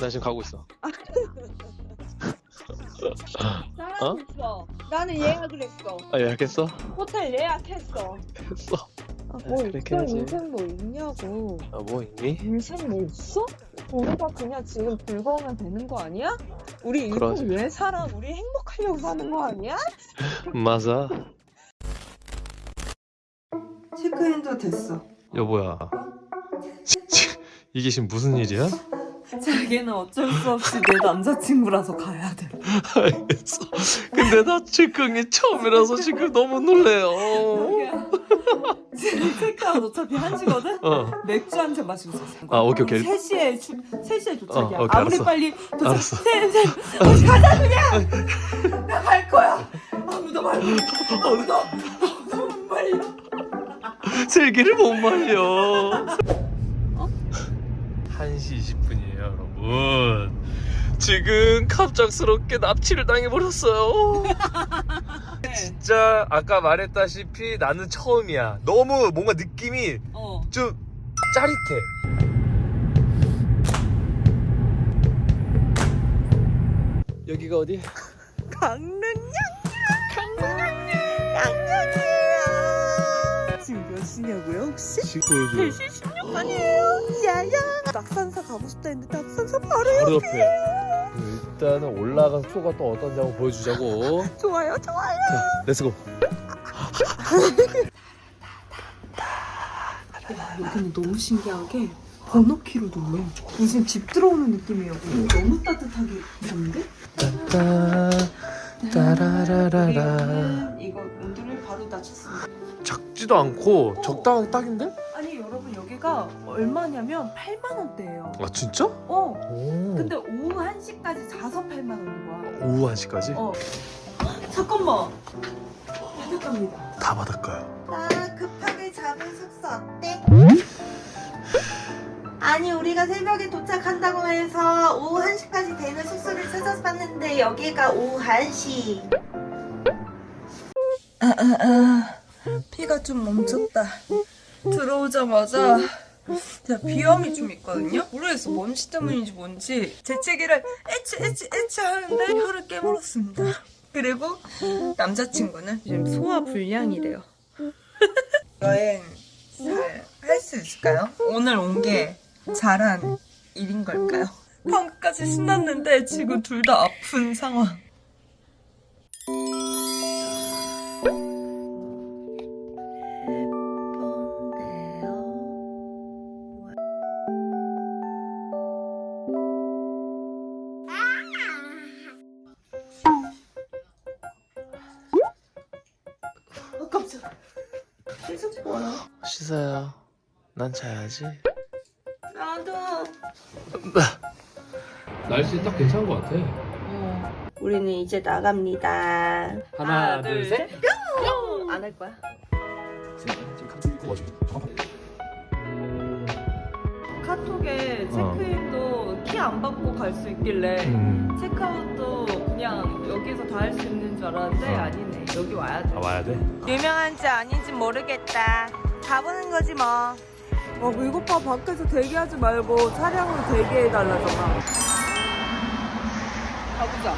나 지금 가고 있어. 나랑 했어. 나는 예약을 했어. 아 예약했어? 호텔 예약했어. 했어. 아, 뭐 그렇게 있어, 해야지. 인생 뭐 있냐고. 아뭐 있니? 인생 뭐 있어? 우리가 그냥 지금 즐거우면 되는 거 아니야? 우리 인생 그러지. 왜 살아? 우리 행복하려고 사는 거 아니야? 맞아. 체크인도 됐어. 여보야. 이게 지금 무슨 일이야? 자기는 어쩔 수 없이 내 남자친구라서 가야 돼. 알겠어. 근데 나 체크이 처음이라서 지금 너무 놀래요. 지금 체크아웃 어차피 1시거든? 어. 맥주 한 잔 마시고 있었어. 아, 오케이, 오케이. 3시에, 주, 3시에 도착이야. 어, 오케이, 아무리 알았어. 빨리 도착. 알았어. 세, 세, 어디 가자, 그냥! 나 갈 거야! 아무도 말고. 아무도, 아무도 못 말려. 슬기를 못 말려. 1시 20분이에요, 여러분. 지금 갑작스럽게 납치를 당해버렸어요. 진짜 아까 말했다시피 나는 처음이야. 너무 뭔가 느낌이 어. 좀 짜릿해. 여기가 어디? 강릉 양양! 양양이에요! 지금 몇 시냐고요, 혹시? 지금 3시 16분이에요. 야야. 낙산사 가고 싶다 했는데 낙산사 바로 바로 옆에. 일단은 올라간 소가 또 어떤지 한번 보여주자고. 좋아요, 좋아요. 자, 렛츠고. 여기는 너무 신기하게 번호키로 놀래. 무슨 집 들어오는 느낌이에요. 너무 따뜻하게 있는데? 따 따라라라라. 이거 온도를 바로 낮췄습니다. 작지도 않고 적당한 딱인데? 여기가 얼마냐면 8만 원대예요. 아 진짜? 어. 오. 근데 오후 1시까지 자서 8만 원인 거야. 오후 1시까지? 어. 잠깐만. 바닷가입니다. 다 받을까요? 나 급하게 잡은 숙소 어때? 아니 우리가 새벽에 도착한다고 해서 오후 1시까지 되는 숙소를 찾아서 봤는데 여기가 오후 1시 피가 좀 멈췄다. 들어오자마자 제가 비염이 좀 있거든요. 모르겠어 먼지 때문인지 뭔지 재채기를 에치 에치 에치 하는데 혀를 깨물었습니다. 그리고 남자친구는 지금 소화 불량이래요. 여행 잘할수 있을까요? 오늘 온 게 잘한 일인 걸까요? 방금까지 신났는데 지금 둘 다 아픈 상황. 난 자야지. 나도 날씨 딱 괜찮은 것 같아. 우리는 이제 나갑니다 하나, 둘, 셋. 안 할 거야? 카톡에 어. 체크인도 키 안 받고 갈 수 있길래 음. 체크아웃도 그냥 여기서 다 할 수 있는 줄 알았는데 어. 아니네 여기 와야 돼 아 와야 돼? 유명한지 아닌지 모르겠다 가보는 거지 뭐 어, 이것 봐 밖에서 대기하지 말고 차량으로 대기해달라잖아 가보자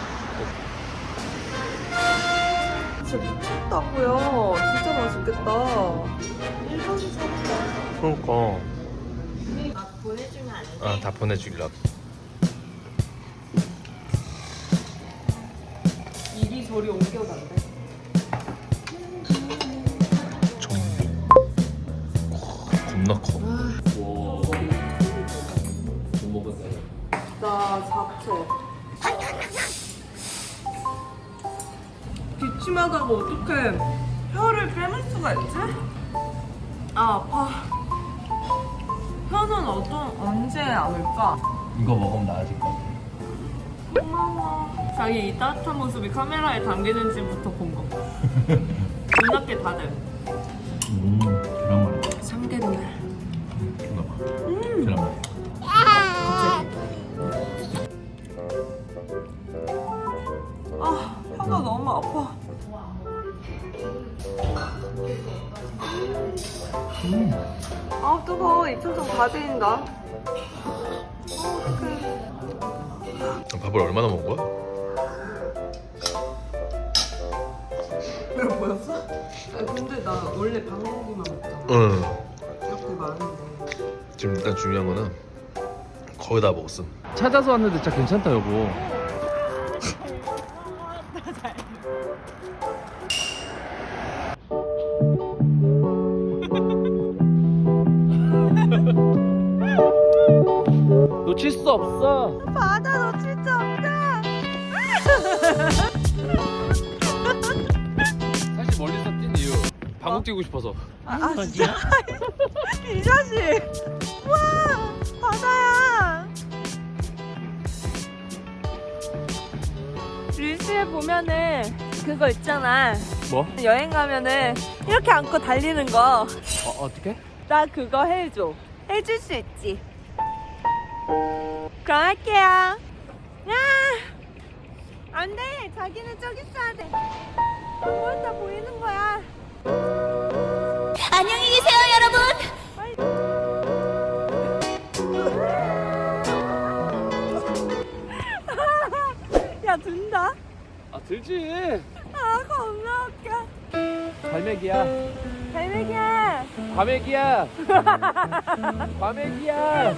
진짜 미쳤다고요 진짜 맛있겠다 일본이 사다 그러니까. 막 보내주면 안 돼? 아, 다 보내주려고. 이리 저리 옮겨간대 기침하다가 어떻게 혀를 깨물 수가 있지? 아 아파 혀는 어떤 언제 아물까? 이거 먹으면 나아질 것 같아. 고마워 자기 이 따뜻한 모습이 카메라에 담기는지부터 본거 놀랍게 다들 음, 계란말이. 존나 봐. 계란말이. 아 혀가 너무 아파 아 뜨거워 입천장 다 데인다 어, 어떡해 밥을 얼마나 먹은 거야? 왜 보였어? 아 근데 나 원래 방고기만 먹잖아. 응. 이렇게 많은데. 지금 일단 중요한 거는 거의 다 먹었음. 찾아서 왔는데 진짜 괜찮다 여보. 놓칠 수 없어. 바다 너 진짜 없다. 사실 멀리서 뛴 이유 방콕 뛰고 싶어서. 아, 아 진짜? 이 자식. 와 바다야. 릴스에 보면은 그거 있잖아. 뭐? 여행 가면은 이렇게 안고 달리는 거. 어 어떻게? 나 그거 해줘. 해줄 수 있지. 그럼 할게요. 야! 안 돼! 자기는 저기 있어야 돼. 뭘다 보이는 거야. 안녕히 계세요, 여러분. 야, 든다? 아 들지. 아, 겁나 웃겨. 갈매기야. 갈매기야. 과메기야. 과메기야.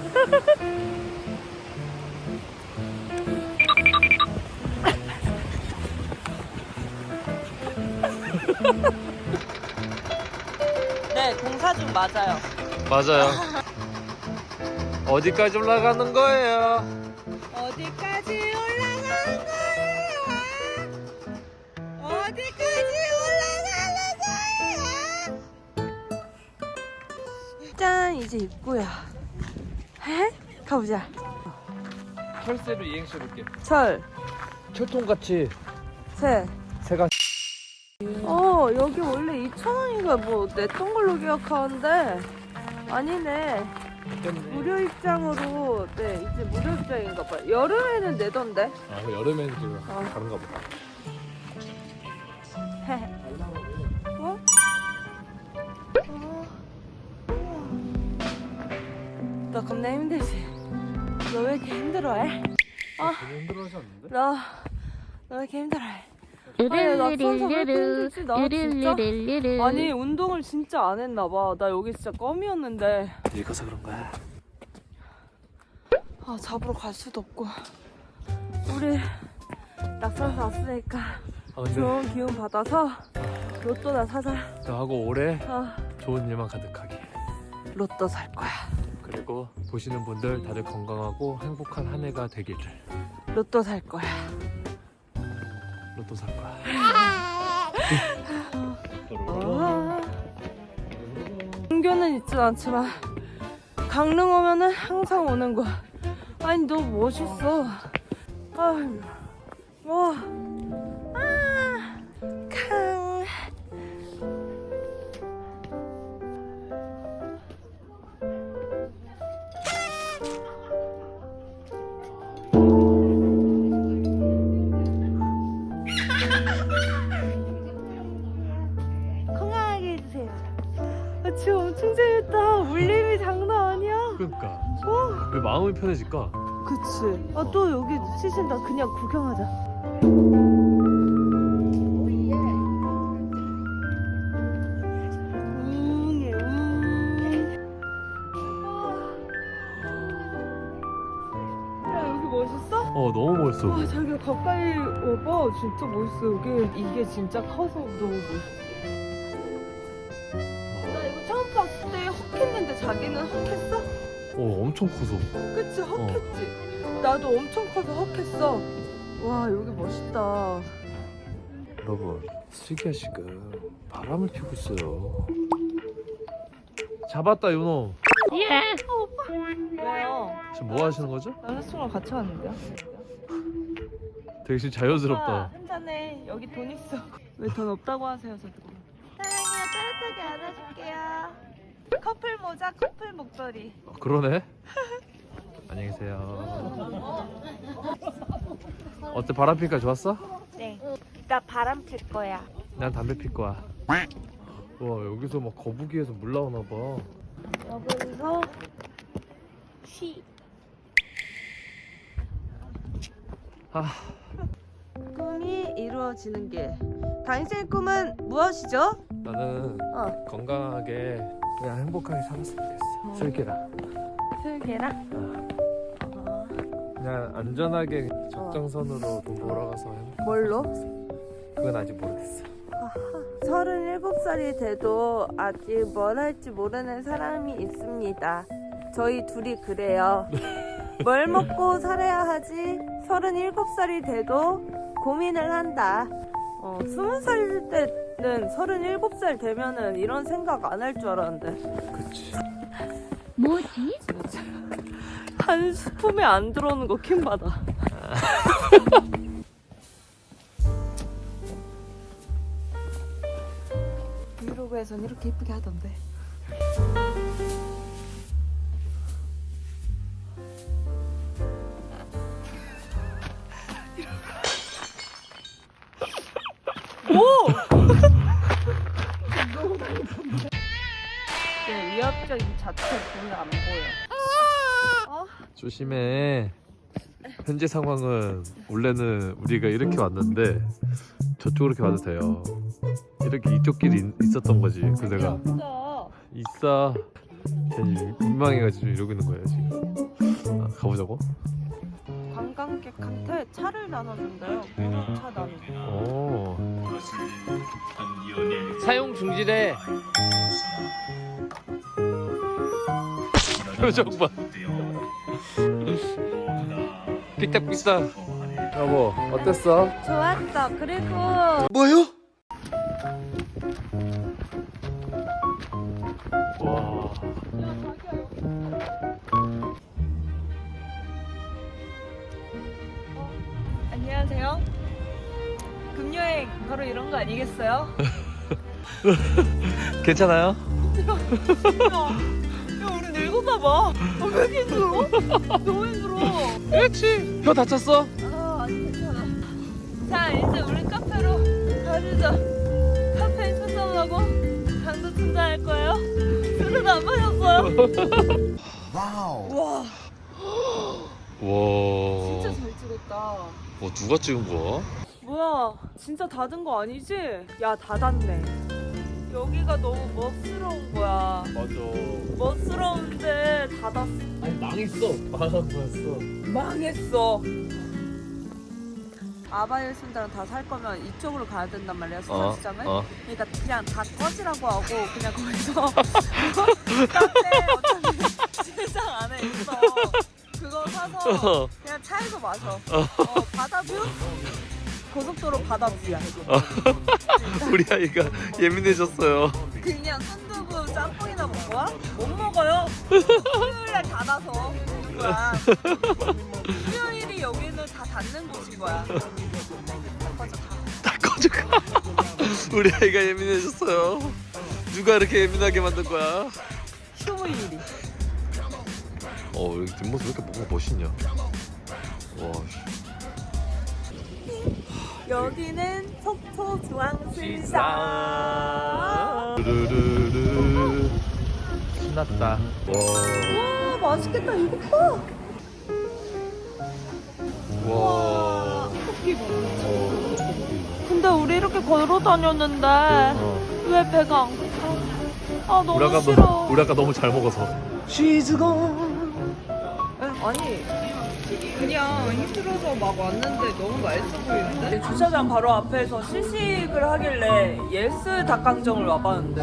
네, 공사 중 맞아요. 맞아요. 어디까지 올라가는 거예요? 어디까지 올라가는 거야? 어디까지 올라가는 거야? 짠, 이제 입구야. 해? 가보자. 철새로 이행시 해볼게. 철, 철통같이 새. 새가 어, 여기 원래 2,000원인가 뭐 냈던 걸로 기억하는데 아니네. 무료 입장으로 네 이제 무료 입장인가 봐요. 여름에는 내던데. 아 여름에는 좀 어. 다른가 보다. 어? 너 겁나 힘들지? 너 왜 이렇게 힘들어해? 되게 힘들어하지 않는데? 너, 너 왜 이렇게 힘들어해? 아니, 나 천사 왜 힘들지? 나 진짜? 아니, 운동을 진짜 안 했나 봐. 나 여기 진짜 껌이었는데. 늙어서 그런 거야. 아, 잡으러 갈 수도 없고. 우리 낙서에서 왔으니까 아 근데 좋은 기운 받아서 로또나 사자. 저하고 올해 아, 좋은 일만 가득하게. 로또 살 거야. 그리고 보시는 분들 다들 건강하고 행복한 한 해가 되기를. 로또 살 거야. 로또 살 거야. 아. 은교는 있진 않지만 강릉 오면은 항상 오는 거야. 아니 너 멋있어. 아, 와, 아, 재밌다. 울림이 장난 아니야. 그러니까 어, 왜 마음이 편해질까? 그치. 아, 또 여기 치신다. 그냥 구경하자. 웅해, 웅. 야, 여기 멋있어? 어 너무 멋있어. 와, 자기가 가까이 와봐. 진짜 멋있어. 여기. 이게 진짜 커서 너무 멋있어. 자기는 헉했어? 어 엄청 커서. 그치 헉했지? 나도 엄청 커서 헉했어 와 여기 멋있다 여러분 슬기야 지금 바람을 피고 있어요. 잡았다 윤호. 왜요? 지금 뭐 하시는 거죠? 남자친구랑 같이 왔는데요? 되게 지금 자연스럽다. 한잔해 여기 돈 있어 왜 돈 없다고 하세요 저도 사랑해요 따뜻하게 안아줄게요 커플 모자 커플 목도리 어, 그러네. 안녕히 계세요. 어때 바람 피니까 좋았어? 네 나 바람 필 거야 난 담배 필 거야. 와 여기서 막 거북이에서 물 나오나 봐. 여기서 쉬아 꿈이 이루어지는 길. 당신의 꿈은 무엇이죠? 나는 어. 건강하게 그냥 행복하게 살았으면 됐어 슬기라 슬기랑. 어. 그냥 안전하게 적정선으로 돈 벌어가서 행복 뭘로? 그건 아직 모르겠어 37살이 돼도 아직 뭘 할지 모르는 사람이 있습니다. 저희 둘이 그래요. 뭘 먹고 살아야 하지? 37살이 돼도 고민을 한다. 어, 20살 때 는 37살 되면은 이런 생각 안 할 줄 알았는데. 그치 뭐지? 한 스푼에 안 들어오는 거 킹받아. 브이로그에선 이렇게 이쁘게 하던데. 네, 위협적인 자체 눈에 안 보여. 조심해 현재 상황은 원래는 우리가 이렇게 왔는데 저쪽으로 이렇게 와도 돼요 이렇게 이쪽 길이 있- 있었던 거지 그래서 내가 없어. 있어 괜히 민망해가지고 이러고 있는 거예요 지금 아, 가보자고? 관광객한테 차를 나눠준대요. 무료차 나눠. 오 사용 중지래 표정 봐 삐딱삐딱 여보 어땠어? 좋았어. 그리고 뭐요? 와 안녕하세요. 금여행 바로 이런 거 아니겠어요? 괜찮아요? 늙었나 봐. 아, 왜 이렇게 힘들어? 너무 힘들어. 그렇지 혀 다쳤어? 아, 아니 괜찮아. 자, 이제 우리 카페로 가주죠. 카페인 천장하고 강도 충전할 거예요. 술은 안 마셨어요. 와, 와 진짜 잘 찍었다. 뭐 누가 찍은 거야? 뭐야, 진짜 닫은 거 아니지? 야, 닫았네. 여기가 너무 멋스러운 거야. 맞아 멋스러운데 닫았어. 아니 망했어 거였어 망했어. 아바일 순자랑 다 살 거면 이쪽으로 가야 된단 말이야 수산시장을. 어. 그러니까 그냥 다 꺼지라고 하고 그냥 거기서 카페 어차피 시장 안에 있어. 그거 사서 그냥 차에서 마셔. 어, 바다뷰? 고속도로 바다뷰야. 우리 아이가 예민해졌어요 그냥 순두부 짬뽕이나 먹을 거야? 못 먹어요. 수요일날 닫아서 먹는 거야. 수요일이 여기는 다 닫는 곳인 거야. 맞아, 다. 다 꺼져가 우리 아이가 예민해졌어요 누가 이렇게 예민하게 만든 거야? 휴무일이. 어 여기 뒷모습 왜 이렇게 뭔가 멋있냐 와 씨. 여기는 속초 중앙시장. 르르르 신났다 와 와 맛있겠다 이거 봐. 와. 근데 우리 이렇게 걸어 다녔는데 어. 왜 배가 안 고파? 아 너무 우리 아까 싫어. 너무 우리 아까 너무 잘 먹어서. 아니 그냥 힘들어서 막 왔는데 너무 맛있어 보이는데? 주차장 바로 앞에서 시식을 하길래 예스 닭강정을 와봤는데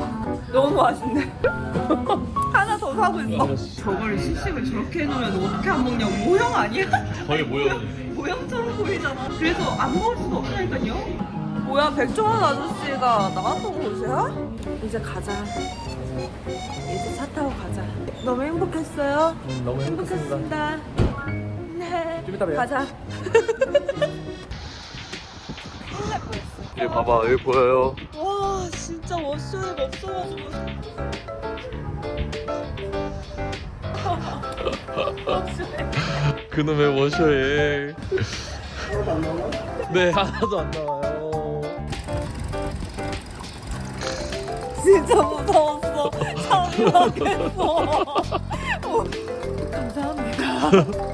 너무 맛있네 하나 더 사고 있어 저걸 시식을 저렇게 해놓으면 어떻게 안 먹냐고 모형 아니야? 거의 뭐야? 모형처럼 보이잖아 그래서 안 먹을 수가 없다니까요 뭐야 백종원 아저씨가 나왔던 곳이야? 이제 가자 이제 차 타고 가자 너무 행복했어요? 너무 행복했습니다. 네. 좀 이따 봬요. 가자. 여기 봐봐 여기 보여요. 와 진짜 워셔가 없어가지고. 그놈의 워셔에. 네 하나도 안 나와요. 진짜 무서웠어. 참먹겠어 감사합니다.